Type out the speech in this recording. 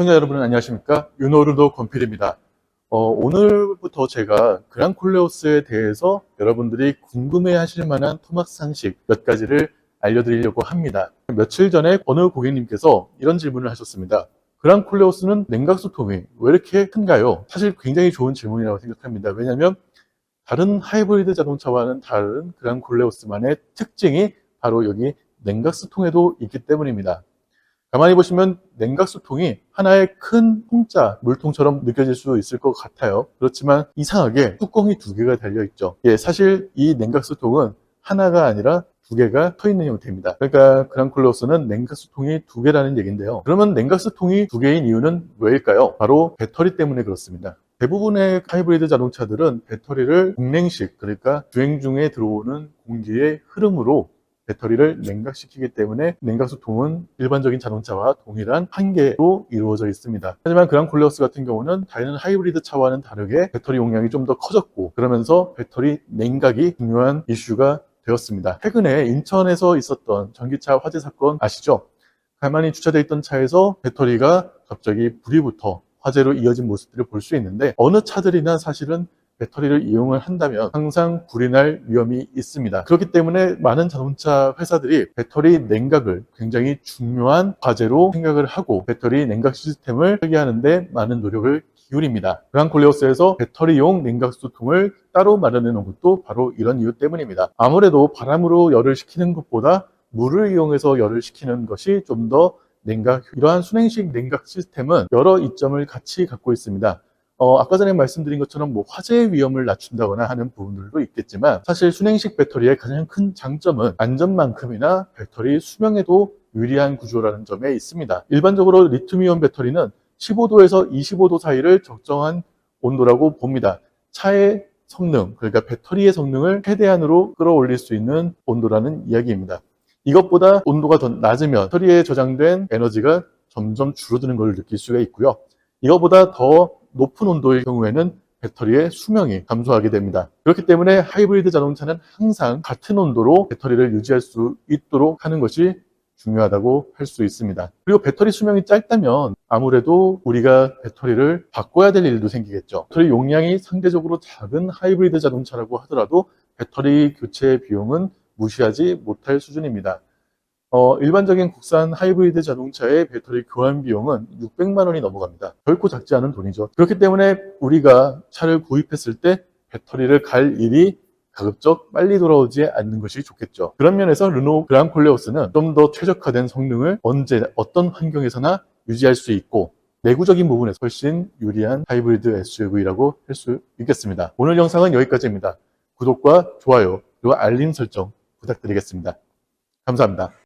시청자 여러분 안녕하십니까? 유노르도 권필입니다. 어, 오늘부터 제가 그랑콜레오스에 대해서 여러분들이 궁금해 하실 만한 토막 상식 몇 가지를 알려드리려고 합니다. 며칠 전에 어느 고객님께서 이런 질문을 하셨습니다. 그랑콜레오스는 냉각수통이 왜 이렇게 큰가요? 사실 굉장히 좋은 질문이라고 생각합니다. 왜냐하면 다른 하이브리드 자동차와는 다른 그랑콜레오스만의 특징이 바로 여기 냉각수통에도 있기 때문입니다 가만히 보시면 냉각수통이 하나의 큰 통짜 물통처럼 느껴질 수 있을 것 같아요. 그렇지만 이상하게 뚜껑이 두 개가 달려 있죠. 예, 사실 이 냉각수통은 하나가 아니라 두 개가 터 있는 형태입니다. 그러니까 그랑콜로스는 냉각수통이 두 개라는 얘기인데요. 그러면 냉각수통이 두 개인 이유는 왜일까요? 바로 배터리 때문에 그렇습니다. 대부분의 하이브리드 자동차들은 배터리를 공냉식, 그러니까 주행 중에 들어오는 공기의 흐름으로 배터리를 냉각시키기 때문에 냉각수통은 일반적인 자동차와 동일한 한 개로 이루어져 있습니다. 하지만 그랑 콜레오스 같은 경우는 다른 하이브리드 차와는 다르게 배터리 용량이 좀 더 커졌고 그러면서 배터리 냉각이 중요한 이슈가 되었습니다. 최근에 인천에서 있었던 전기차 화재 사건 아시죠? 가만히 주차되어 있던 차에서 배터리가 갑자기 불이 붙어 화재로 이어진 모습들을 볼 수 있는데 어느 차들이나 사실은 배터리를 이용을 한다면 항상 불이 날 위험이 있습니다. 그렇기 때문에 많은 자동차 회사들이 배터리 냉각을 굉장히 중요한 과제로 생각을 하고 배터리 냉각 시스템을 설계하는데 많은 노력을 기울입니다. 그랑콜레오스에서 배터리용 냉각수통을 따로 마련해 놓은 것도 바로 이런 이유 때문입니다. 아무래도 바람으로 열을 식히는 것보다 물을 이용해서 열을 식히는 것이 좀더 냉각, 이러한 순행식 냉각 시스템은 여러 이점을 같이 갖고 있습니다. 어, 아까 전에 말씀드린 것처럼 뭐 화재 위험을 낮춘다거나 하는 부분들도 있겠지만 사실 순행식 배터리의 가장 큰 장점은 안전만큼이나 배터리 수명에도 유리한 구조라는 점에 있습니다. 일반적으로 리튬이온 배터리는 15도에서 25도 사이를 적정한 온도라고 봅니다. 차의 성능, 그러니까 배터리의 성능을 최대한으로 끌어올릴 수 있는 온도라는 이야기입니다. 이것보다 온도가 더 낮으면 배터리에 저장된 에너지가 점점 줄어드는 것을 느낄 수가 있고요. 이것보다 더 높은 온도의 경우에는 배터리의 수명이 감소하게 됩니다. 그렇기 때문에 하이브리드 자동차는 항상 같은 온도로 배터리를 유지할 수 있도록 하는 것이 중요하다고 할 수 있습니다. 그리고 배터리 수명이 짧다면 아무래도 우리가 배터리를 바꿔야 될 일도 생기겠죠. 배터리 용량이 상대적으로 작은 하이브리드 자동차라고 하더라도 배터리 교체 비용은 무시하지 못할 수준입니다. 어, 일반적인 국산 하이브리드 자동차의 배터리 교환 비용은 600만 원이 넘어갑니다. 결코 작지 않은 돈이죠. 그렇기 때문에 우리가 차를 구입했을 때 배터리를 갈 일이 가급적 빨리 돌아오지 않는 것이 좋겠죠. 그런 면에서 르노 그랑콜레오스는 좀 더 최적화된 성능을 언제 어떤 환경에서나 유지할 수 있고 내구적인 부분에서 훨씬 유리한 하이브리드 SUV라고 할 수 있겠습니다. 오늘 영상은 여기까지입니다. 구독과 좋아요 그리고 알림 설정 부탁드리겠습니다. 감사합니다.